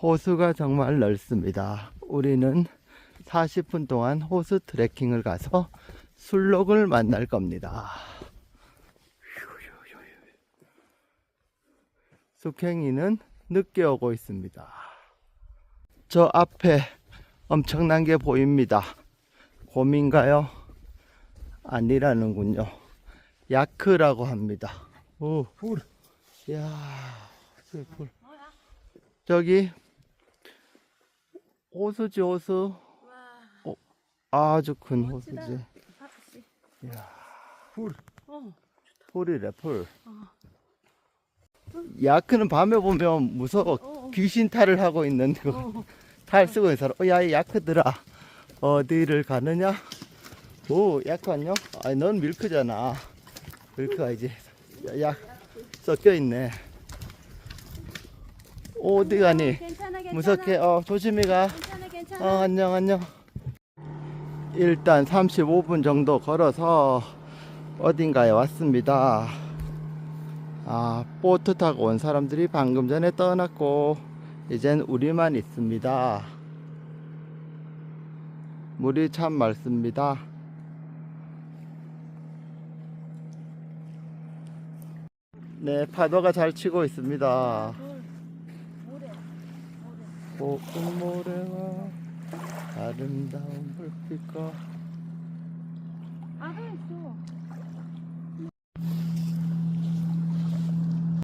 호수가 정말 넓습니다. 우리는 40분 동안 호수 트레킹을 가서 술록을 만날 겁니다. 숙행이는 늦게 오고 있습니다. 저 앞에 엄청난 게 보입니다. 곰인가요? 아니라는군요. 야크라고 합니다. 오, 뿔. 야, 뿔. 저기 호수지 호수. 어, 아주 큰 호수지. 야, 뿔. 어. 뿔이래 뿔. 야크는 밤에 보면 무서워. 귀신 탈을 하고 있는 그탈 쓰고 있는 사람. 어, 야, 이 야크들아. 어디를 가느냐? 오, 야크 안녕? 아니, 넌 밀크잖아. 밀크가 이제 야, 약 섞여 있네. 오, 어디 가니? 괜찮아 괜찮아. 무섭게, 어, 조심히 가. 괜찮아. 어, 안녕, 안녕. 일단 35분 정도 걸어서 어딘가에 왔습니다. 아, 보트 타고 온 사람들이 방금 전에 떠났고, 이젠 우리만 있습니다. 물이 참 맑습니다. 네, 파도가 잘 치고 있습니다. 모래. 볶은 모래와 아름다운 불빛과 아가 있어.